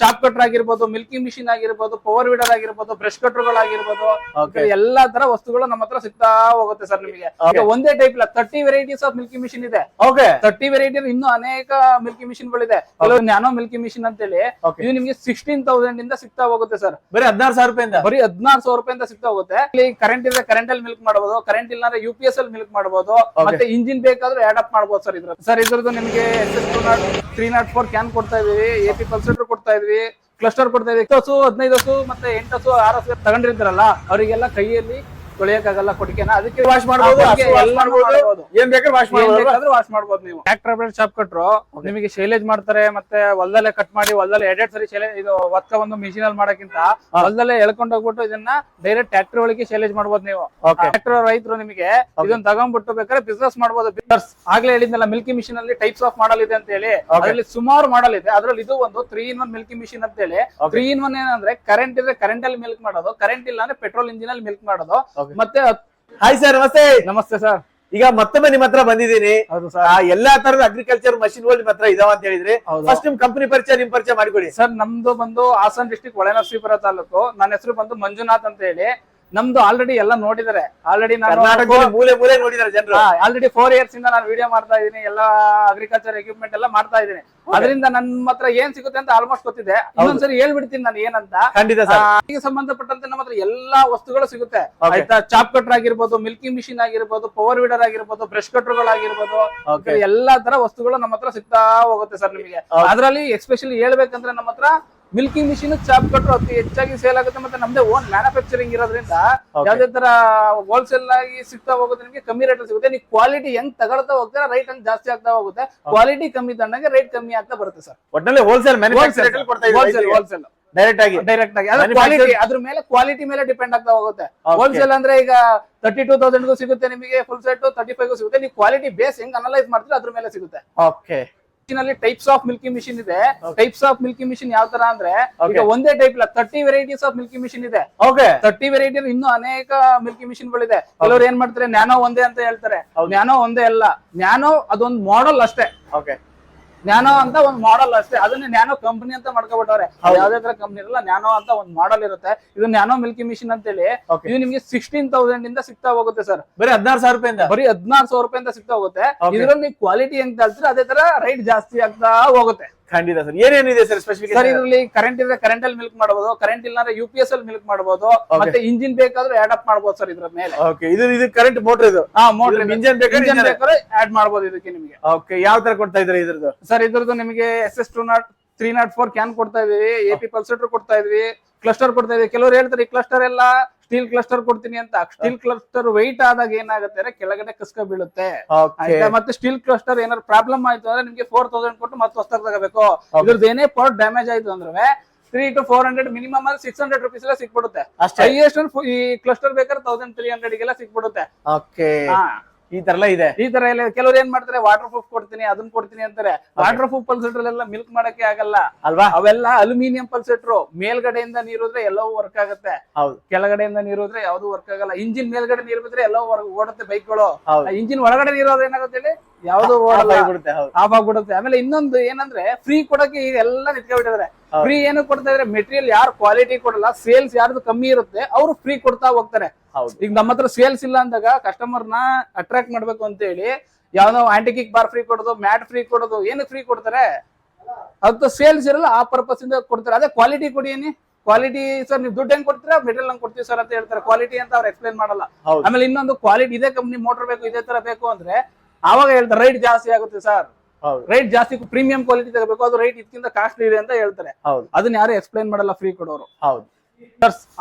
Chop cutter ಆಗಿರ್ಬೋದು milking machine ಆಗಿರ್ಬೋದು power weeder ಆಗಿರ್ಬೋದು ಬ್ರಷ್ ಕಟರ್ಗಳಾಗಿರ್ಬೋದು ಎಲ್ಲಾ ತರ ವಸ್ತುಗಳು ನಮ್ಮ ಹತ್ರ ಸಿಗ್ತಾ ಹೋಗುತ್ತೆ ಸರ್ ನಿಮಗೆ. ಒಂದೇ ಟೈಪ್ ಇಲ್ಲ thirty varieties of milky machine ಇದೆ. ಓಕೆ ತರ್ಟಿ ವೆರೈಟಿ ಇನ್ನು ಅನೇಕ ಮಿಲ್ಕಿ ಮಿಷಿನ್ ಗಳಿದೆ. ಕೆಲವು ನ್ಯಾನೋ ಮಿಲ್ಕಿ ಮಿಷಿನ್ ಅಂತೇಳಿ ಹೇಳಿ ಇದು ನಿಮಗೆ ಸಿಕ್ಸ್ಟೀನ್ ತೌಸಂಡ್ ಇಂದ ಸಿಗ್ತಾ ಹೋಗುತ್ತೆ ಸರ್. ಬರೀ ಹದಿನಾರು ಸಾವಿರ ರೂಪಾಯಿಂದ? ಬರೀ ಹದಿನಾರು ಸಾವಿರ ರೂಪಾಯಿಂದ ಸಿಗ್ತಾ ಹೋಗುತ್ತೆ. ಇಲ್ಲಿ ಕರೆಂಟ್ ಇದ್ರೆ ಕರೆಂಟ್ ಅಲ್ಲಿ ಮಿಲ್ಕ್ ಮಾಡಬಹುದು ಕರೆಂಟ್ ಇಲ್ಲ ಅಂದ್ರೆ ಯು ಪಿ ಎಸ್ ಅಲ್ಲಿ ಮಿಲ್ಕ್ ಮಾಡಬಹುದು ಮತ್ತೆ ಇಂಜಿನ್ ಬೇಕಾದ್ರೂ ಆಡ್ ಅಪ್ ಮಾಡಬಹುದು ಸರ್ ಇದ್ರ ಸರ್ ಇದ್ರದ್ದು ನಿಮಗೆ S S two nought three nought four can ಕೊಡ್ತಾ ಇದೀವಿ ಎ ಪಿ ಪಲ್ಸೇಟರ್ ಕೊಡ್ತಾ ಇದೀವಿ ಕ್ಲಸ್ಟರ್ ಕೊಡ್ತಾ ಇದ್ವಿ ಹತ್ತು ಹಸು ಹದಿನೈದು ಹಸು ಮತ್ತೆ ಎಂಟು ಹಸು ಆರು ಹಸು ತಗೊಂಡಿರ್ತಾರಲ್ಲ, ಅವರಿಗೆಲ್ಲ ಕೈಯಲ್ಲಿ ತೊಳೆಯಕ್ಕಾಗಲ್ಲ ಕೊಟ್ಟಿಗೆನ ಅದಕ್ಕೆ ವಾಶ್ ಮಾಡ್ಬೋದು. ಏನ್ ಬೇಕಾದ್ರೆ ವಾಶ್ ಬೇಕಾದ್ರೂ ವಾಶ್ ಮಾಡ್ಬೋದು ನೀವು. ಟ್ರಾಕ್ಟರ್ ಬ್ಲೇಡ್ ಶಾಪ್ ಕಟ್ರು ನಿಮಗೆ ಶೈಲೇಜ್ ಮಾಡ್ತಾರೆ ಮತ್ತೆ ಹೊಲದಲ್ಲೇ ಕಟ್ ಮಾಡಿ ಹೊಲದಲ್ಲೇ ಎರಡೆರಡು ಸರಿ ಶೈಲೇಜ್ ಇದು ಒತ್ತ ಒಂದು ಮಿಷಿನ್ ಅಲ್ಲಿ ಮಾಡಕ್ಕಿಂತ ಹೊಲದಲ್ಲೇ ಎಳ್ಕೊಂಡು ಹೋಗ್ಬಿಟ್ಟು ಇದನ್ನ ಡೈರೆಕ್ಟ್ ಟ್ರಾಕ್ಟರ್ ಒಳಗೆ ಶೈಲೇಜ್ ಮಾಡ್ಬೋದು ನೀವು. ಟ್ರಾಕ್ಟರ್ ರೈತರು ನಿಮಗೆ ಇದನ್ನ ತಗೊಂಡ್ಬಿಟ್ಟು ಬೇಕಾದ್ರೆ ಬಿಸ್ನೆಸ್ ಮಾಡ್ಬೋದು. ಬಿಸ್ನೆಸ್ ಆಗ್ಲೇ ಹೇಳಿದ್ನಲ್ಲ ಮಿಲ್ಕಿ ಮಿಷಿನ್ ಅಲ್ಲಿ ಟೈಪ್ಸ್ ಆಫ್ ಮಾಡಲ್ ಇದೆ ಅಂತ ಹೇಳಿ. ಅದರಲ್ಲಿ ಸುಮಾರು ಮಾಡಲ್ ಇದೆ. ಅದ್ರಲ್ಲಿ ಇದು ಒಂದು three in one milky machine ಅಂತ ಹೇಳಿ. ತ್ರೀ ಇನ್ ಒನ್ ಏನಂದ್ರೆ ಕರೆಂಟ್ ಇದ್ರೆ ಕರೆಂಟ್ ಅಲ್ಲಿ ಮಿಲ್ಕ್ ಮಾಡೋದು ಕರೆಂಟ್ ಇಲ್ಲ ಅಂದ್ರೆ ಪೆಟ್ರೋಲ್ ಇಂಜಿನ್ ಅಲ್ಲಿ ಮಿಲ್ಕ್ ಮಾಡೋದು. ಮತ್ತೆ ಹಾಯ್ ಸರ್ ನಮಸ್ತೆ. ನಮಸ್ತೆ ಸರ್ ಈಗ ಮತ್ತೊಮ್ಮೆ ನಿಮ್ ಹತ್ರ ಬಂದಿದ್ದೀನಿ. ಹೌದು ಆ, ಎಲ್ಲಾ ತರದ ಅಗ್ರಿಕಲ್ಚರ್ ಮಷಿನ್ಗಳು ನಿಮ್ಮ ಹತ್ರ ಇದಾವ ಅಂತ ಹೇಳಿದ್ರಿ ಫಸ್ಟ್ ನಿಮ್ ಕಂಪನಿ ಪರಿಚಯ ನಿಮ್ ಪರಿಚಯ ಮಾಡಿಕೊಡಿ. ಸರ್ ನಮ್ದು ಬಂದು ಹಾಸನ್ ಡಿಸ್ಟಿಕ್ ಒಳನರಸೀಪುರ ತಾಲೂಕು. ನನ್ನ ಹೆಸರು ಬಂದು ಮಂಜುನಾಥ್ ಅಂತ ಹೇಳಿ. ನಮ್ದು ಆಲ್ರೆಡಿ ಎಲ್ಲ ನೋಡಿದ್ದಾರೆ ಆಲ್ರೆಡಿ ನಾನು ಮೂಲೆ ಮೂಲೆ ನೋಡಿದಾರೆ ಜನರು. ಆಲ್ರೆಡಿ ಫೋರ್ ಇಯರ್ಸ್ ಇಂದ ನಾನು ವಿಡಿಯೋ ಮಾಡ್ತಾ ಇದ್ದೀನಿ ಎಲ್ಲ ಅಗ್ರಿಕಲ್ಚರ್ ಎಕ್ವಿಪ್ಮೆಂಟ್ ಎಲ್ಲ ಮಾಡ್ತಾ ಇದ್ದೀನಿ ಅದರಿಂದ ನನ್ನ ಹತ್ರ ಏನ್ ಸಿಗುತ್ತೆ ಅಂತ ಆಲ್ಮೋಸ್ಟ್ ಗೊತ್ತಿದೆ. ಇನ್ನೊಂದ್ಸರಿ ಹೇಳ್ಬಿಡ್ತೀನಿ ನಾನು ಏನಂತ. ಇದಕ್ಕೆ ಸಂಬಂಧಪಟ್ಟಂತೆ ನಮ್ಮ ಹತ್ರ ಎಲ್ಲಾ ವಸ್ತುಗಳು ಸಿಗುತ್ತೆ. ಆಯ್ತಾ ಚಾಪ್ ಕಟರ್ ಆಗಿರ್ಬೋದು ಮಿಲ್ಕಿ ಮಿಷಿನ್ ಆಗಿರ್ಬೋದು ಪವರ್ ವೀಡರ್ ಆಗಿರ್ಬೋದು ಬ್ರಷ್ ಕಟರ್ಗಳಾಗಿರ್ಬೋದು ಓಕೆ ಎಲ್ಲಾ ತರ ವಸ್ತುಗಳು ನಮ್ಮ ಹತ್ರ ಸಿಗ್ತಾ ಹೋಗುತ್ತೆ ಸರ್ ನಿಮಗೆ. ಅದರಲ್ಲಿ ಎಸ್ಪೆಷಲಿ ಹೇಳ್ಬೇಕಂದ್ರೆ ನಮ್ಮ ಹತ್ರ ಮಿಲ್ಕಿಂಗ್ ಮಿಷಿನ್ ಚಾಪ್ ಕಟ್ರು ಅತಿ ಹೆಚ್ಚಾಗಿ ಸೇಲ್ ಆಗುತ್ತೆ ಮತ್ತೆ ನಮ್ದೇ ಓನ್ ಮ್ಯಾನುಫ್ಯಾಕ್ಚರಿಂಗ್ ಇರೋದ್ರಿಂದ ಯಾವ್ದೇ ತರ ಹೋಲ್ಸೇಲ್ ಆಗಿ ಸಿಗ್ತಾ ಹೋಗುತ್ತೆ ನಿಮಗೆ ಕಮ್ಮಿ ರೇಟ್ ಸಿಗುತ್ತೆ. ನೀವು ಕ್ವಾಲಿಟಿ ಹೆಂಗ್ ತಗೊಳ್ತಾ ಹೋಗ್ತಾರೆ ರೈಟ್ ಹಂಗ್ ಜಾಸ್ತಿ ಆಗ್ತಾ ಹೋಗುತ್ತೆ. ಕ್ವಾಲಿಟಿ ಕಮ್ಮಿ ತಂದಂಗೆ ರೇಟ್ ಕಮ್ಮಿ ಆಗ್ತಾ ಬರುತ್ತೆ ಸರ್. ಒಟ್ಟಿನಲ್ಲಿ ಹೋಲ್ಸೇಲ್ ಹೋಲ್ಸೇಲ್ ಹೋಲ್ಸೇಲ್ ಡೈರೆಕ್ಟ್ ಆಗಿ? ಡೈರೆಕ್ಟ್ ಆಗಿ. ಅದ್ರ ಕ್ವಾಲಿಟಿ ಅದ್ರ ಮೇಲೆ ಕ್ವಾಲಿಟಿ ಮೇಲೆ ಡಿಪೆಂಡ್ ಆಗ್ತಾ ಹೋಗುತ್ತೆ. ಹೋಲ್ಸೇಲ್ ಅಂದ್ರೆ ಈಗ ತರ್ಟಿ ಟೂ ತೌಸಂಡ್ಗೂ ಸಿಗುತ್ತೆ ನಿಮಗೆ ಫುಲ್ ಸೆಟ್ ತರ್ಟಿ ಫೈವ್ ಸಿಗುತ್ತೆ. ನೀವು ಕ್ವಾಲಿಟಿ ಬೇಸ್ ಹೆಂಗ್ ಅನಲೈಸ್ ಮಾಡ್ತೀರಾ ಅದ್ರ ಮೇಲೆ ಸಿಗುತ್ತೆ. ಓಕೆ ಮಿಷಿನ್ ಅಲ್ಲಿ ಟೈಪ್ಸ್ ಆಫ್ ಮಿಲ್ಕಿ ಮಿಷಿನ್ ಇದೆ ಟೈಪ್ಸ್ ಆಫ್ ಮಿಲ್ಕಿ ಮಿಷಿನ್ ಯಾವ ತರ ಅಂದ್ರೆ ಈಗ ಒಂದೇ ಟೈಪ್ ಇಲ್ಲ thirty varieties of milky machine ಇದೆ. ತರ್ಟಿ ವೆರೈಟಿ ಇನ್ನೂ ಅನೇಕ ಮಿಲ್ಕಿ ಮಿಷಿನ್ ಗಳಿದೆ. ಕೆಲವರು ಏನ್ ಮಾಡ್ತಾರೆ ನ್ಯಾನೋ ಒಂದೇ ಅಂತ ಹೇಳ್ತಾರೆ. ನ್ಯಾನೋ ಒಂದೇ ಅಲ್ಲ. ನ್ಯಾನೋ ಅದೊಂದು ಮಾಡೆಲ್ ಅಷ್ಟೇ. ನ್ಯಾನೋ ಅಂತ ಒಂದು ಮಾಡೆಲ್ ಅಷ್ಟೇ. ಅದನ್ನ ನ್ಯಾನೋ ಕಂಪನಿ ಅಂತ ಮಾಡ್ಕೊಬಿಟ್ಟವ್ರೆ. ಯಾವ್ದೇ ತರ ಕಂಪನಿ ಇರಲ್ಲ ನ್ಯಾನೋ ಅಂತ ಒಂದು ಮಾಡೆಲ್ ಇರುತ್ತೆ. ಇದು ನ್ಯಾನೋ ಮಿಲ್ಕಿ ಮಿಷಿನ್ ಅಂತ ಹೇಳಿ ಇದು ನಿಮ್ಗೆ ಸಿಕ್ಸ್ಟೀನ್ ತೌಸಂಡ್ ಇಂದ ಸಿಗ್ತಾ ಹೋಗುತ್ತೆ ಸರ್ ಬರೀ ಹದಿನಾರು ಸಾವಿರ ರೂಪಾಯಿಂದ? ಬರೀ ಹದಿನಾರು ಸಾವಿರ ರೂಪಾಯಿಂದ ಸಿಗ್ತಾ ಹೋಗುತ್ತೆ. ಇದರಲ್ಲಿ ಕ್ವಾಲಿಟಿ ಹೆಂಗ್ ತಳ್ತೀರ ಅದೇ ತರ ರೈಟ್ ಜಾಸ್ತಿ ಆಗ್ತಾ ಹೋಗುತ್ತೆ. ಖಂಡಿತ ಸರ್. ಏನೇನಿದೆ ಸರ್ ಸರ್ ಸ್ಪೆಸಿಫಿಕೇಶನ್ ಇದರಲ್ಲಿ ಕರೆಂಟ್ ಇದ್ರೆ ಕರೆಂಟ್ ಅಲ್ಲಿ ಮಿಲ್ಕ್ ಮಾಡಬಹುದು ಕರೆಂಟ್ ಇಲ್ಲ ಅಂದ್ರೆ ಯು ಪಿ ಎಸ್ ಅಲ್ಲಿ ಮಿಲ್ಕ್ ಮಾಡಬಹುದು ಮತ್ತೆ ಇಂಜಿನ್ ಬೇಕಾದ್ರೂ ಆಡ್ ಅಪ್ ಮಾಡಬಹುದು ಸರ್ ಇದ್ರ ಮೇಲೆ. ಓಕೆ ಇದು ಇದು ಕರೆಂಟ್ ಮೋಟರ್ ಇದು? ಹಾ ಮೋಟರ್ ಇಂಜನ್ ಬೇಕಾದ್ರೆ ಆಡ್ ಮಾಡಬಹುದು ಇದಕ್ಕೆ ನಿಮಗೆ. ಓಕೆ ಯಾವ ತರ ಕೊಡ್ತಾ ಇದ್ರೆ ಇದ್ರದ್ದು? ಸರ್ ಇದ್ರದ್ದು ನಿಮಗೆ S S two nought three nought four can ಕೊಡ್ತಾ ಇದೀವಿ ಎ ಪಿ ಪಲ್ಸೇಟರ್ ಕೊಡ್ತಾ ಇದೀವಿ ಕ್ಲಸ್ಟರ್ ಕೊಡ್ತಾ ಇದೀವಿ ಕೆಲವರು ಹೇಳ್ತಾರೆ ಈ ಕ್ಲಸ್ಟರ್ ಎಲ್ಲ ಸ್ಟೀಲ್ ಕ್ಲಸ್ಟರ್ ಕೊಡ್ತೀನಿ ಅಂತ. ಸ್ಟೀಲ್ ಕ್ಲಸ್ಟರ್ ವೈಟ್ ಆದಾಗ ಏನಾಗುತ್ತೆ ಅಂದ್ರೆ ಕೆಳಗಡೆ ಕಸ್ಕ ಬೀಳುತ್ತೆ. ಮತ್ತೆ ಸ್ಟೀಲ್ ಕ್ಲಸ್ಟರ್ ಏನಾದ್ರು ಪ್ರಾಬ್ಲಮ್ ಆಯ್ತು ಅಂದ್ರೆ ನಿಮ್ಗೆ ಫೋರ್ ತೌಸಂಡ್ ಕೊಟ್ಟು ಮತ್ತೆ ಹೊಸ್ತಾಗ ತಗೋಬೇಕು. ಇದ್ರದ್ದು ಏನೇ ಪಾರ್ಟ್ ಡ್ಯಾಮೇಜ್ ಆಯ್ತು ಅಂದ್ರೆ three to four hundred minimum ಅಲ್ಲಿ ಸಿಕ್ಸ್ ಹಂಡ್ರೆಡ್ ರುಪೀಸ್ ಎಲ್ಲ ಸಿಕ್ಬಿಡುತ್ತೆ. ಹೈಯೆಸ್ಟ್ ಈ ಕ್ಲಸ್ಟರ್ ಬೇಕಾದ್ರೆ ತೌಸಂಡ್ ತ್ರೀ ಹಂಡ್ರೆಡ್ ಗೆಲ್ಲ ಸಿಕ್ಬಿಡುತ್ತೆ. ಈ ತರ ಎಲ್ಲ ಇದೆ. ಈ ತರ ಎಲ್ಲ ಕೆಲವ್ರು ಏನ್ ಮಾಡ್ತಾರೆ? ವಾಟರ್ ಪ್ರೂಫ್ ಕೊಡ್ತೀನಿ ಅದನ್ನ ಕೊಡ್ತೀನಿ ಅಂತಾರೆ. ವಾಟರ್ ಪ್ರೂಫ್ ಪಲ್ಸೆಟರ್ ಎಲ್ಲ ಮಿಲ್ಕ್ ಮಾಡಕ್ಕೆ ಆಗಲ್ಲ. ಅಲ್ವಾ? ಅವೆಲ್ಲ ಅಲ್ಯೂಮಿನಿಯಂ ಪಲ್ಸೆಟ್ರು ಮೇಲ್ಗಡೆಯಿಂದ ನೀರುದ್ರೆ ಎಲ್ಲವೂ ವರ್ಕ್ ಆಗುತ್ತೆ. ಹೌದು. ಕೆಳಗಡೆಯಿಂದ ನೀರುದ್ರೆ ಯಾವ್ದು ವರ್ಕ್ ಆಗಲ್ಲ. ಇಂಜಿನ್ ಮೇಲ್ಗಡೆ ನೀರು ಬಿದ್ರೆ ಎಲ್ಲ ಓಡುತ್ತೆ ಬೈಕ್ಗಳು ಇಂಜಿನ್ ಒಳಗಡೆ ನೀರೋದ್ರೆ ಏನಾಗುತ್ತೆ ಹೇಳಿ? ಯಾವ್ದು ಓಡಲ್ಲ. ಆಫ್ ಆಗ್ಬಿಡುತ್ತೆ ಆಮೇಲೆ ಇನ್ನೊಂದು ಏನಂದ್ರೆ ಫ್ರೀ ಕೊಡಕ್ಕೆ ಈಗ ಎಲ್ಲ ನಿಂತ್ಕೊಂಡ್ಬಿಟ್ಟಿದ್ದಾರೆ. ಫ್ರೀ ಏನು ಕೊಡ್ತಾ ಇದ್ರೆ? ಮೆಟೀರಿಯಲ್ ಯಾರು ಕ್ವಾಲಿಟಿ ಕೊಡಲ್ಲ ಸೇಲ್ಸ್ ಯಾರ್ದು ಕಮ್ಮಿ ಇರುತ್ತೆ ಅವರು ಫ್ರೀ ಕೊಡ್ತಾ ಹೋಗ್ತಾರೆ. ಈಗ ನಮ್ಮ ಹತ್ರ ಸೇಲ್ಸ್ ಇಲ್ಲ ಅಂದಾಗ ಕಸ್ಟಮರ್ನ ಅಟ್ರಾಕ್ಟ್ ಮಾಡ್ಬೇಕು ಅಂತ ಹೇಳಿ ಯಾವ್ದೋ ಆಂಟಿಕಿಕ್ ಬಾರ್ ಫ್ರೀ ಕೊಡೋದು ಮ್ಯಾಟ್ ಫ್ರೀ ಕೊಡೋದು ಏನಕ್ಕೆ ಫ್ರೀ ಕೊಡ್ತಾರೆ? ಅದು ಸೇಲ್ಸ್ ಇರಲ್ಲ ಆ ಪರ್ಪಸ್ ಇಂದ ಕೊಡ್ತಾರೆ. ಅದೇ ಕ್ವಾಲಿಟಿ ಕೊಡಿ ಏನಿ ಕ್ವಾಲಿಟಿ ಸರ್ ನೀವು ದುಡ್ಡು ಹೆಂಗ್ ಕೊಡ್ತೀರಾ? ಮೆಟೀರಿಯಲ್ ಹಂಗ್ ಕೊಡ್ತೀವಿ ಸರ್ ಅಂತ ಹೇಳ್ತಾರೆ. ಕ್ವಾಲಿಟಿ ಅಂತ ಅವ್ರು ಎಕ್ಸ್ಪ್ಲೈನ್ ಮಾಡಲ್ಲ. ಆಮೇಲೆ ಇನ್ನೊಂದು ಕ್ವಾಲಿಟಿ ಇದೇ ಕಂಪ್ನಿ ಮೋಟರ್ ಬೇಕು ಇದೇ ತರ ಬೇಕು ಅಂದ್ರೆ ಅವಾಗ ಹೇಳ್ತಾರೆ ರೈಟ್ ಜಾಸ್ತಿ ಆಗುತ್ತೆ ಸರ್ ರೈಟ್ ಜಾಸ್ತಿ ಪ್ರೀಮಿಯಂ ಕ್ವಾಲಿಟಿ ತಗೋಬೇಕು. ಅದು ರೈಟ್ ಇದಕ್ಕಿಂತ ಕಾಸ್ಟ್ಲಿ ಇದೆ ಅಂತ ಹೇಳ್ತಾರೆ. ಅದನ್ನ ಯಾರು ಎಕ್ಸ್ಪ್ಲೈನ್ ಮಾಡಲ್ಲ ಫ್ರೀ ಕೊಡೋರು. ಹೌದು.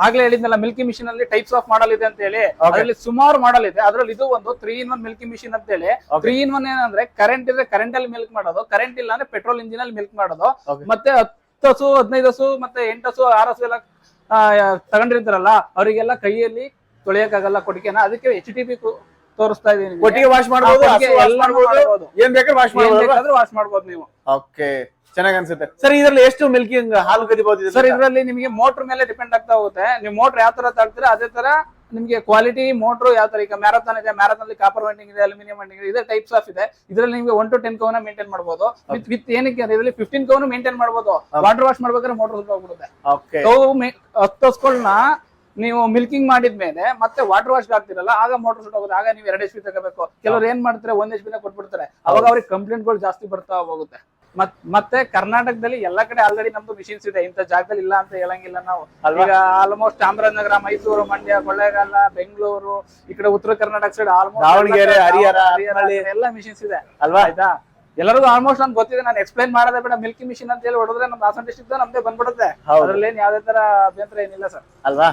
ಆಗ್ಲೇ ಹೇಳಿದ್ನಲ್ಲ ಮಿಲ್ಕಿ ಮಿಷಿನ್ ಅಲ್ಲಿ ಟೈಪ್ಸ್ ಆಫ್ ಮಾಡಲ್ ಇದೆ ಅಂತ ಹೇಳಿ. ಅದರಲ್ಲಿ ಸುಮಾರು ಮಾಡಲ್ ಇದೆ. ಅದ್ರಲ್ಲಿ ಇದು ಒಂದು three in one milky machine ಅಂತ ಹೇಳಿ. ತ್ರೀ ಇನ್ ಒನ್ ಏನಂದ್ರೆ ಕರೆಂಟ್ ಇದ್ರೆ ಕರೆಂಟ್ ಅಲ್ಲಿ ಮಿಲ್ಕ್ ಮಾಡೋದು ಕರೆಂಟ್ ಇಲ್ಲ ಅಂದ್ರೆ ಪೆಟ್ರೋಲ್ ಇಂಜಿನ್ ಅಲ್ಲಿ ಮಿಲ್ಕ್ ಮಾಡೋದು. ಮತ್ತೆ ಹತ್ತು ಹಸು ಹದಿನೈದು ಹಸು ಮತ್ತೆ ಎಂಟು ಹಸು ಆರು ಹಸು ಎಲ್ಲ ತಗೊಂಡಿರ್ತಾರಲ್ಲ ಅವರಿಗೆಲ್ಲ ಕೈಯಲ್ಲಿ ತೊಳೆಯಕ್ಕಾಗಲ್ಲ ಕೊಡಿಕೆನ ಅದಕ್ಕೆ ಎಚ್ ಟಿ ಪಿ ತೋರಿಸ್ತಾ ಇದೀನಿ. ಒಟ್ಟಿಗೆ ವಾಶ್ ಮಾಡಬಹುದು ಮಾಡ್ಬೋದು. ಏನ್ ಬೇಕಾದ್ರೆ ವಾಶ್ ಏನ್ ಮಾಡಬಹುದು ಬೇಕಾದ್ರೂ ವಾಶ್ ಮಾಡ್ಬೋದು ನೀವು. ಓಕೆ ಚೆನ್ನಾಗಿ ಅನ್ಸುತ್ತೆ ಸರ್ ಇದ್ರಲ್ಲಿ ಎಷ್ಟು ಮಿಲ್ಕಿಂಗ್ ಹಾಲು ಕದಿಬಹುದು ಸರ್ ಇದರಲ್ಲಿ ನಿಮಗೆ ಮೋಟರ್ ಮೇಲೆ ಡಿಪೆಂಡ್ ಆಗ್ತಾ ಹೋಗುತ್ತೆ. ನೀವು ಮೋಟರ್ ಯಾವ ತರ ತಳ್ತೀರಾ ಅದೇ ತರ ನಿಮ್ಗೆ ಕ್ವಾಲಿಟಿ ಮೋಟರ್ ಯಾವ ತರ ಈಗ ಮ್ಯಾರಥಾನ್ ಇದೆ ಮ್ಯಾರಥಾನ್ ಅಲ್ಲಿ ಕಾಪರ್ ವೈಂಡಿಂಗ್ ಇದೆ ಅಲ್ಯೂಮಿನಿಯಂ ವೈಂಡಿಂಗ್ ಇದೆ ಇದೇ ಟೈಪ್ಸ್ ಆಫ್ ಇದೆ. ಇದರಲ್ಲಿ ನಿಮ್ಗೆ ಒನ್ ಟು ಟೆನ್ ಕೌನ ಮೇಂಟೈನ್ ಮಾಡಬಹುದು ವಿತ್ ವಿತ್ ಏನಕ್ಕೆ ಅಂದ್ರೆ ಇದರಲ್ಲಿ ಫಿಫ್ಟೀನ್ ಕೌನು ಮೇಂಟೈನ್ ಮಾಡಬಹುದು ವಾಟರ್ ವಾಶ್ ಮಾಡ್ಬೇಕಾದ್ರೆ ಮೋಟರ್ ಹೋಗ್ಬಿಡುತ್ತೆ. ಓಕೆ. ಕೌ ಹತ್ತು ಹಸ್ಗಳನ್ನ ನೀವು ಮಿಲ್ಕಿಂಗ್ ಮಾಡಿದ್ಮೇಲೆ ಮತ್ತೆ ವಾಟರ್ ವಾಶ್ ಆಗ್ತಿರಲ್ಲ ಆಗ ಮೋಟರ್ ಸುಟ್ ಹೋಗುತ್ತೆ. ಆಗ ನೀವು ಎರಡು ಎಚ್ ಪಿ ತಗೋಬೇಕು. ಕೆಲವ್ರು ಏನ್ ಮಾಡ್ತಾರೆ ಒಂದ್ ಎಚ್ ಪಿನ ಕೊಟ್ಬಿಡ್ತಾರೆ. ಅವಾಗ ಅವ್ರಿಗೆ ಕಂಪ್ಲೇಂಟ್ಗಳು ಜಾಸ್ತಿ ಬರ್ತಾ ಹೋಗುತ್ತೆ. ಮತ್ ಮತ್ತೆ ಕರ್ನಾಟಕದಲ್ಲಿ ಎಲ್ಲಾ ಕಡೆ ಆಲ್ರೆಡಿ ನಮ್ದು ಮಿಷಿನ್ಸ್ ಇದೆ. ಇಂಥ ಜಾಗದಲ್ಲಿ ಇಲ್ಲ ಅಂತ ಹೇಳಂಗಿಲ್ಲ ನಾವು? ಈಗ ಆಲ್ಮೋಸ್ಟ್ ಚಾಮರಾಜನಗರ ಮೈಸೂರು ಮಂಡ್ಯ ಕೊಳ್ಳೇಗಾಲ ಬೆಂಗಳೂರು ಈ ಕಡೆ ಉತ್ತರ ಕರ್ನಾಟಕ ಸೈಡ್ ಆಲ್ಮೋಸ್ಟ್ ದಾವಣಗೆರೆ, ಹರಿಹರ, ಹರಪನಹಳ್ಳಿ. ಎಲ್ಲ ಮಿಷಿನ್ಸ್ ಇದೆ. ಅಲ್ವಾ? ಆಯ್ತಾ? ಎಲ್ಲರಿಗೂ ಆಲ್ಮೋಸ್ಟ್ ನನ್ ಗೊತ್ತಿದೆ ನಾನು ಎಕ್ಸ್ಪ್ಲೈನ್ ಮಾಡೋದೇ ಬೇಡ ಮಿಲ್ಕಿ ಮಿಷಿನ್ ಅಂತ ಹೇಳಿ ಹೊಡೆದ್ರೆ ನಮ್ದು ಹಾಸನ ಡಿಸ್ಟ್ರಿಕ್ಟ್ ನಮ್ದೇ ಬಂದ್ಬಿಡುತ್ತೆ. ಹೌದು. ಅದ್ರಲ್ಲಿ ಏನ್ ಯಾವ್ದೇ ತರ ಅಭ್ಯಂತರ ಏನಿಲ್ಲ ಸರ್ ಅಲ್ವಾ?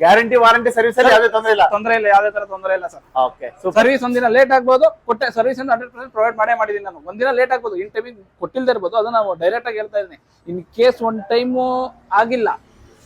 ಗ್ಯಾರಂಟಿ ವಾರಂಟಿ ಸರ್ವಿಸ್ ಅಲ್ಲಿ ಯಾವುದೇ ತೊಂದ್ರೆ ಇಲ್ಲ? ತೊಂದ್ರೆ ಇಲ್ಲ ಯಾವ್ದೇ ತರ ತೊಂದರೆ ಇಲ್ಲ ಸರ್ ಓಕೆ ಸರ್ವಿಸ್ ಒಂದಿನ ಲೇಟ್ ಆಗ್ಬೋದು ಕೊಟ್ಟೆ ಸರ್ವಿಸ್ ಹಂಡ್ರೆಡ್ ಪರ್ಸೆಂಟ್ ಪ್ರೊವೈಡ್ ಮಾಡೇ ಮಾಡಿದೀನಿ ನಾನು. ಒಂದಿನ ಲೇಟ್ ಆಗ್ಬೋದು ಇನ್ ಟೈಮಿಂಗ್ ಕೊಟ್ಟಿಲ್ದೇ ಇರ್ಬೋದು ಅದನ್ನ ನಾವು ಡೈರೆಕ್ಟ್ ಆಗಿ ಹೇಳ್ತಾ ಇದ್ದೀನಿ. ಇನ್ ಕೇಸ್ ಒನ್ ಟೈಮ್ ಆಗಿಲ್ಲ.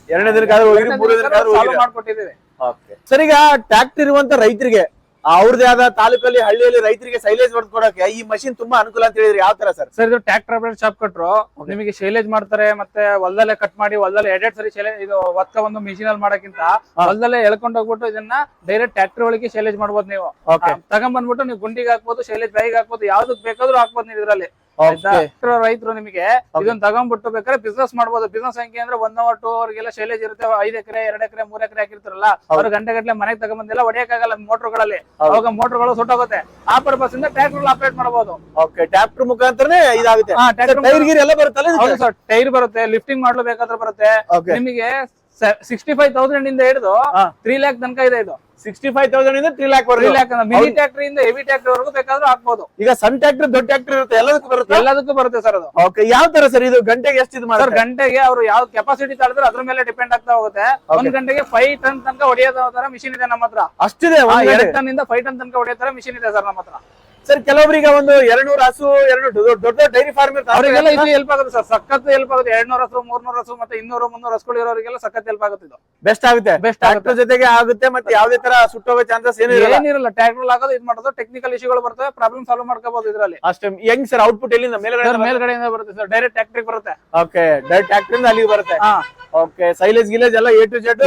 ಎರಡನೇ ದಿನಕ್ಕಾದ್ರೂ ಹೋಗಿರಿ ಮೂರನೇ ದಿನಕ್ಕಾದ್ರೂ ಸಾಲ್ವ್ ಹೋಗಿರಿ. ಮಾಡ್ಕೊಟ್ಟಿದ್ದೀವಿ. ಓಕೆ ಸರ್ ಈಗ ಟ್ರ್ಯಾಕ್ಟರ್ ಇರುವಂತ ರೈತರಿಗೆ ಅವ್ರದೇ ಆದ ತಾಲೂಕಲ್ಲಿ ಹಳ್ಳಿಯಲ್ಲಿ ರೈತರಿಗೆ ಸೈಲೇಜ್ ಹೊಡೆದು ಕೊಡಕ್ಕೆ ಈ ಮಷಿನ್ ತುಂಬಾ ಅನುಕೂಲ ಅಂತ ಹೇಳಿದ್ರೆ. ಯಾವ ತರ ಸರ್? ಸರ್ ಇದು ಟ್ರ್ಯಾಕ್ಟರ್ ಅಪ್ಡೇಟ್ ಶಾಪ್ ಕೊಟ್ರು ನಿಮಗೆ ಶೈಲೇಜ್ ಮಾಡ್ತಾರೆ ಮತ್ತೆ ಹೊಲದಲ್ಲೇ ಕಟ್ ಮಾಡಿ ಹೊಲದಲ್ಲಿ ಎರಡೆರಡು ಸರಿ ಶೈಲೇಜ್ ಇದು ಒತ್ತ ಒಂದು ಮಿಷಿನ್ ಅಲ್ಲಿ ಮಾಡಕ್ಕಿಂತ ಹೊಲದಲ್ಲೇ ಎಳ್ಕೊಂಡು ಹೋಗ್ಬಿಟ್ಟು ಇದನ್ನ ಡೈರೆಕ್ಟ್ ಟ್ರ್ಯಾಕ್ಟರ್ ಒಳಗೆ ಶೈಲೇಜ್ ಮಾಡ್ಬೋದು ನೀವು. ಓಕೆ ತಗೊಂಡ್ಬಂದ್ಬಿಟ್ಟು ನೀವು ಗುಂಡಿಗೆ ಹಾಕ್ಬೋದು ಶೈಲೇಜ್ ಬ್ಯಾಗ್ ಹಾಕ್ಬೋದು ಯಾವ್ದಕ್ ಬೇಕಾದ್ರೂ ಹಾಕ್ಬೋದು ನೀವು ಇದರಲ್ಲಿ. ಆಯ್ತಾ? ರೈತರು ನಿಮಗೆ ಇದನ್ನ ತಗೊಂಡ್ಬಿಟ್ಟು ಬೇಕಾದ್ರೆ ಬಿಸ್ನೆಸ್ ಮಾಡಬಹುದು ಬಿಸ್ನೆಸ್ ಸಂಖ್ಯೆ ಅಂದ್ರೆ ಒನ್ ಅವರ್ ಟೂ ಅವರ್ಗೆಲ್ಲ ಶೈಲೇಜ್ ಇರುತ್ತೆ. ಐದ್ ಎಕರೆ ಎರಡ್ ಎಕರೆ ಮೂರ್ ಎಕರೆ ಹಾಕಿರ್ತಾರಲ್ಲ ಅವ್ರು ಗಂಟೆ ಗಂಟೆ ಮನೆಗೆ ತಗೊಂಬಂದೆಲ್ಲ ಹೊಡೆಯಕ್ಕಾಗಲ್ಲ ಮೋಟರ್ಗಳಲ್ಲಿ. ಅವಾಗ ಮೋಟರ್ಗಳು ಸುಟ್ಟೋಗುತ್ತೆ ಆ ಪರ್ಪಸ್ ಇಂದ ಟ್ರ್ಯಾಕ್ಟರ್ ಆಪರೇಟ್ ಮಾಡಬಹುದು ಓಕೆ ಟ್ರ್ಯಾಕ್ಟರ್ ಮುಖಾಂತರನೇ ಇದಾಗುತ್ತೆ. ಟೈರ್ ಬರುತ್ತಲ್ಲ ಟೈರ್ ಬರುತ್ತೆ ಲಿಫ್ಟಿಂಗ್ ಮಾಡ್ಲು ಬೇಕಾದ್ರೆ ಬರುತ್ತೆ. ನಿಮಗೆ ಸಿಕ್ಸ್ಟಿ ಫೈವ್ ತೌಸಂಡ್ ಇಂದ ಹಿಡಿದು. ತ್ರೀ ಲ್ಯಾಕ್ ತನಕ ಇದೆ ಇದು. ಸಿಕ್ಸ್ಟಿ ಫೈವ್ ತೌಸಂಡ್ ಇಂದ three lakh three lakh mini tractor ಇಂದ ಹೆವಿ ಟ್ಯಾಕ್ಟರ್ ವರೆಗೂ ಬೇಕಾದ್ರೂ ಹಾಕ್ಬೋದು. ಈಗ ಸಣ್ಣ ಟ್ಯಾಕ್ಟರ್ ದೊಡ್ಡ ಟ್ಯಾಕ್ಟರ್ ಇರುತ್ತೆ ಎಲ್ಲದಕ್ಕೂ ಬರುತ್ತೆ? ಎಲ್ಲದಕ್ಕೂ ಬರುತ್ತೆ ಸರ್ ಅದು. ಓಕೆ ಯಾವ ತರ ಸರ್ ಇದು ಗಂಟೆಗೆ ಎಷ್ಟು ಇದು ಸರ್ ಗಂಟೆಗೆ ಅವರು ಯಾವ ಕೆಪಾಸಿಟಿ ತಾಳಿದ್ರೆ ಅದ್ರ ಮೇಲೆ ಡಿಪೆಂಡ್ ಆಗ್ತಾ ಹೋಗುತ್ತೆ. ಒಂದ್ ಗಂಟೆಗೆ ಫೈವ್ ಟನ್ ತನಕ ಹೊಡೆಯೋ ತರ ಮಿಷಿನ್ ಇದೆ ನಮ್ಮ ಹತ್ರ. ಅಷ್ಟಿದೆ ಎರಡ್ ಟನ್ ಇಂದ ಫೈವ್ ಟನ್ ತನಕ ಹೊಡೆಯೋ ತರ ಮಿಷಿನ್ ಇದೆ ಸರ್ ನಮ್ಮ ಹತ್ರ. ಸರ್ ಕೆಲವೊಬ್ಬರಿಗೆ ಒಂದು ಎರಡ್ನೂರು ಹಸು ಎರಡು ದೊಡ್ಡ ದೊಡ್ಡ ಡೈರಿ ಫಾರ್ಮ್ ಅವರಿಗೆಲ್ಲ ಇದು ಹೆಲ್ಪ್ ಆಗುತ್ತೆ ಸರ್. ಸಖತ್ ಹೆಲ್ಪ್ ಆಗುತ್ತೆ. ಎರಡ್ನೂರು ಹಸು ಮೂರ್ನೂರ ಹಸು ಮತ್ತೆ ಇನ್ನೂರು ಮುನ್ನೂರು ಹಸುಗಳು ಇರೋರಿಗೆಲ್ಲ ಸಖತ್ ಹೆಲ್ಪ್ ಆಗುತ್ತೆ ಇದು. ಬೆಸ್ಟ್ ಆಗುತ್ತೆ. ಬೆಸ್ಟ್ ಟ್ರಾಕ್ಟರ್ ಜೊತೆಗೆ ಆಗುತ್ತೆ ಮತ್ತೆ ಯಾವ್ದೇ ತರ ಸುಟ್ಟೋಗೋ ಚಾನ್ಸಸ್ ಏನು ಏನಿರಲ್ಲ ಟ್ರ್ಯಾಕ್ಟರ್ ಆಗೋದು ಇದು ಮಾಡೋದು ಟೆಕ್ನಿಕಲ್ ಇಶ್ಯೂಗಳು ಬರ್ತವೆ ಪ್ರಾಬ್ಲಮ್ ಸಾಲ್ವ್ ಮಾಡ್ಕೋಬಹುದು ಇದರಲ್ಲಿ. ಅಷ್ಟೇ. ಹೆಂಗ್ ಸರ್ ಔಟ್ಪುಟ್ ಎಲ್ಲಿಂದ? ಮೇಲ್ಗಡೆ ಮೇಲ್ಗಡೆಯಿಂದ ಬರುತ್ತೆ ಸರ್ ಡೈರೆಕ್ಟ್ ಟ್ರಾಕ್ಟರ್ ಬರುತ್ತೆ. ಓಕೆ ಡೈರೆಕ್ಟ್ ಟ್ರಾಕ್ಟರ್ ಇಂದ ಅಲ್ಲಿಗೆ ಬರುತ್ತೆ. ಹಾ. ಓಕೆ ಸೈಲೇಜ್ ಗಿಲೇಜ್ ಎಲ್ಲ ಎ ಟು ಜೆಡ್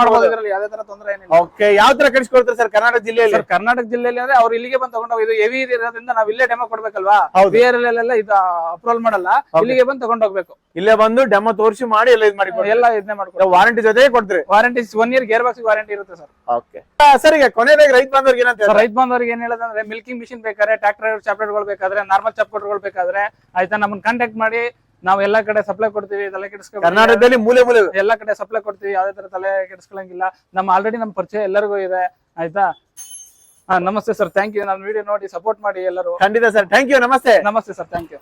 ಮಾಡ್ಬೋದು. ಇದರಲ್ಲಿ ಯಾವ್ದೇ ತರ ತೊಂದರೆ ಏನಿಲ್ಲ. ಓಕೆ ಯಾವ ತರ ಕಳಿಸ್ಕೊಡ್ತಾರೆ ಸರ್ ಕರ್ನಾಟಕ ಜಿಲ್ಲೆಯಲ್ಲಿ? ಸರ್ ಕರ್ನಾಟಕ ಜಿಲ್ಲೆಯಲ್ಲಿ ಅಂದ್ರೆ ಅವ್ರು ಇಲ್ಲಿಗೆ ಬಂದು ತಗೊಂಡೋಗಿ ಇದು ಹೆವಿ ಇರೋದ್ರಿಂದ ನಾವು ಇಲ್ಲೇ ಡೆಮೋ ಕೊಡ್ಬೇಕಲ್ವಾ? ಹೌದು. ಬಿ ಆರ್ ಎಲ್ಲ ಇದು ಅಪ್ರೂವಲ್ ಮಾಡಲ್ಲ. ಇಲ್ಲಿಗೆ ಬಂದು ತಗೊಂಡ್ ಹೋಗ್ಬೇಕು ಇಲ್ಲೇ ಬಂದು ಡೆಮೋ ತೋರಿಸಿ ಮಾಡಿ ಎಲ್ಲ ಇದು ಮಾಡಿ ಎಲ್ಲ ಇದನ್ನೇ ಮಾಡ್ಕೊಡ್ತೀವಿ. ವಾರಂಟಿ ಜೊತೆಗೆ ಕೊಡ್ತೀರಿ. Warranty one year gear box warranty ಇರುತ್ತೆ ಸರ್. ಓಕೆ ಸರ್ ಈಗ ಕೊನೆಯದಾಗಿ ರೈತ ಬಂದವ್ರಿಗೆ ಏನಂತ ರೈತ ಬಂದವ್ರಿಗೆ ಏನ್ ಹೇಳೋದಂದ್ರೆ ಮಿಲ್ಕಿಂಗ್ ಮಿಷಿನ್ ಬೇಕಾದ್ರೆ ಟ್ರಾಕ್ಟರ್ ಚಾಪ್ಲೆಟ್ಗಳು ಬೇಕಾದ್ರೆ ನಾರ್ಮಲ್ ಚಾಪ್ಲೆಟ್ಗಳು ಬೇಕಾದ್ರೆ ಆಯ್ತಾ ನಮ್ಮನ್ನ ಕಾಂಟ್ಯಾಕ್ಟ್ ಮಾಡಿ ನಾವು ಎಲ್ಲಾ ಕಡೆ ಸಪ್ಲೈ ಕೊಡ್ತೀವಿ ತಲೆ ಕೆಡಿಸ್ಕೊಳ್ಳಿ ಕರ್ನಾಟಕದಲ್ಲಿ ಮೂಲೆ ಮೂಲೆ. ಎಲ್ಲಾ ಕಡೆ ಸಪ್ಲೈ ಕೊಡ್ತೀವಿ ಯಾವ್ದೇ ತರ ತಲೆ ಕೆಡಿಸ್ಕೊಳಂಗಿಲ್ಲ. ನಮ್ಮ ಆಲ್ರೆಡಿ ನಮ್ಮ ಪರಿಚಯ ಎಲ್ಲರಿಗೂ ಇದೆ ಆಯ್ತಾ? ಹಾ ನಮಸ್ತೆ ಸರ್ ಥ್ಯಾಂಕ್ ಯು ನಾನು ವಿಡಿಯೋ ನೋಡಿ ಸಪೋರ್ಟ್ ಮಾಡಿ ಎಲ್ಲರೂ. ಖಂಡಿತ ಸರ್ ಥ್ಯಾಂಕ್ ಯು ನಮಸ್ತೆ. ನಮಸ್ತೆ ಸರ್ ಥ್ಯಾಂಕ್ ಯು